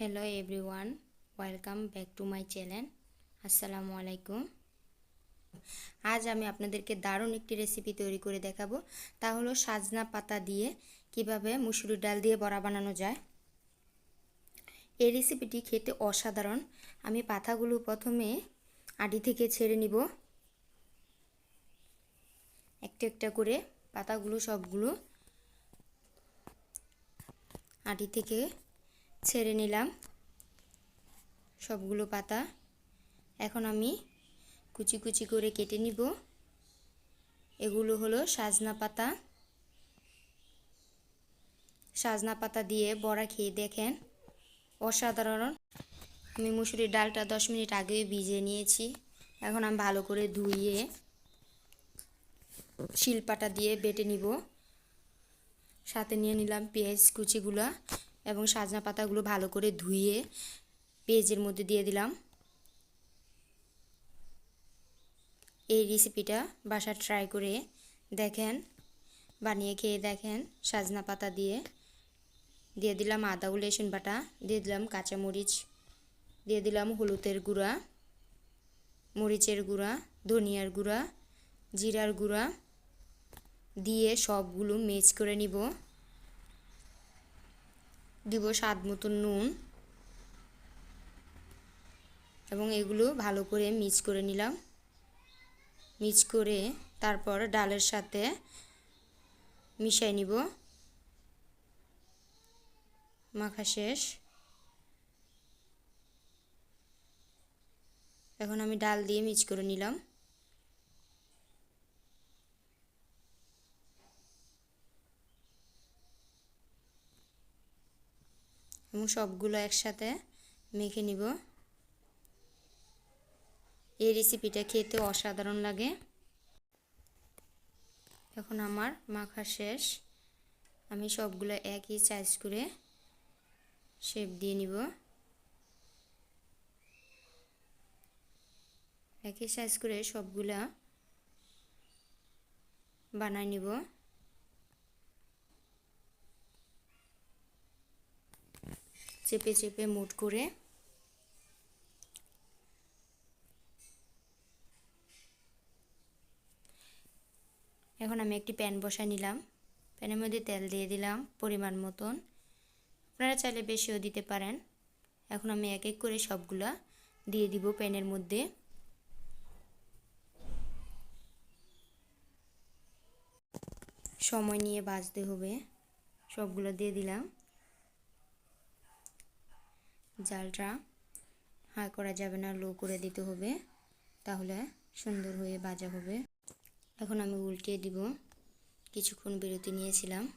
Hello everyone welcome back to my channel আসসালামু আলাইকুম আজ আমি আপনাদেরকে দারুণ একটি রেসিপি তৈরি করে দেখাবো। তা হলো সাজনা পাতা দিয়ে কীভাবে মুসুরির ডাল দিয়ে বড়া বানানো যায়। এই রেসিপিটি খেতে অসাধারণ। আমি পাতাগুলো প্রথমে আডি থেকে ছেড়ে নিব। একটা একটা করে পাতাগুলো সবগুলো আটি থেকে ছেড়ে নিলাম। সবগুলো পাতা এখন আমি কুচি কুচি করে কেটে নিব। এগুলো হলো সাজনা পাতা। সাজনা পাতা দিয়ে বড়া খেয়ে দেখেন। অসাধারণ। আমি মুসুরির ডালটা দশ মিনিট আগে ভিজে নিয়েছি। এখন আমি ভালো করে ধুইয়ে শিলপাটা দিয়ে বেটে নিব। সাথে নিয়ে নিলাম পেঁয়াজ কুচিগুলো। এবং সাজনা পাতাগুলো ভালো করে ধুয়ে পেঁয়াজের মধ্যে দিয়ে দিলাম। এই রেসিপিটা বাসা ট্রাই করে দেখেন, বানিয়ে খেয়ে দেখেন, সাজনা পাতা দিয়ে। দিয়ে দিলাম আদা ও লেসুন বাটা, দিয়ে দিলাম কাঁচামরিচ, দিয়ে দিলাম হলুদের গুঁড়া, মরিচের গুঁড়া, ধনিয়ার গুঁড়া, জিরার গুঁড়া, দিয়ে সবগুলো মেচ করে নিব। দিব স্বাদ মতন নুন। এবং এগুলো ভালো করে মিক্স করে নিলাম। মিক্স করে তারপর ডালের সাথে মিশাই নিব। মাখা শেষ। এখন আমি ডাল দিয়ে মিক্স করে নিলাম। এবং সবগুলো একসাথে মেখে নিব। এই রেসিপিটা খেতে অসাধারণ লাগে। এখন আমার মাখা শেষ। আমি সবগুলো একই সাইজ করে শেপ দিয়ে নিব। একই সাইজ করে সবগুলা বানায় নিব। চেপে চেপে মুট করে। এখন আমি একটি প্যান বসায় নিলাম। প্যানের মধ্যে তেল দিয়ে দিলাম পরিমাণ মতন। আপনারা চাইলে বেশিও দিতে পারেন। এখন আমি এক এক করে সবগুলা দিয়ে দিব প্যানের মধ্যে। সময় নিয়ে বাজতে হবে। সবগুলো দিয়ে দিলাম। জালটা হাই করা যাবে না, লো করে দিতে হবে। তাহলে সুন্দর হয়ে ভাজা হবে। এখন আমি উল্টিয়ে দিব। কিছুক্ষণ বিরতি নিয়েছিলাম।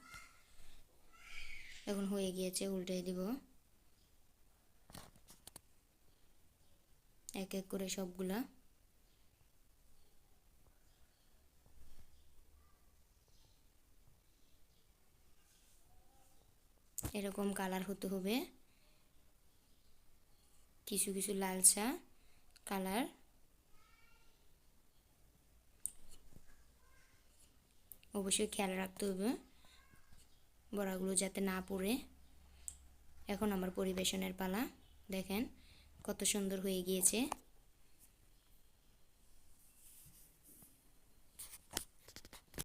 এখন হয়ে গিয়েছে উল্টে দিব। এক এক করে সবগুলা। এরকম কালার হতে হবে। কিছু কিছু লালচা কালার। অবশ্যই খেয়াল রাখতে হবে বড়াগুলো যাতে না পড়ে। এখন আমার পরিবেশনের পালা, দেখেন কত সুন্দর হয়ে গিয়েছে।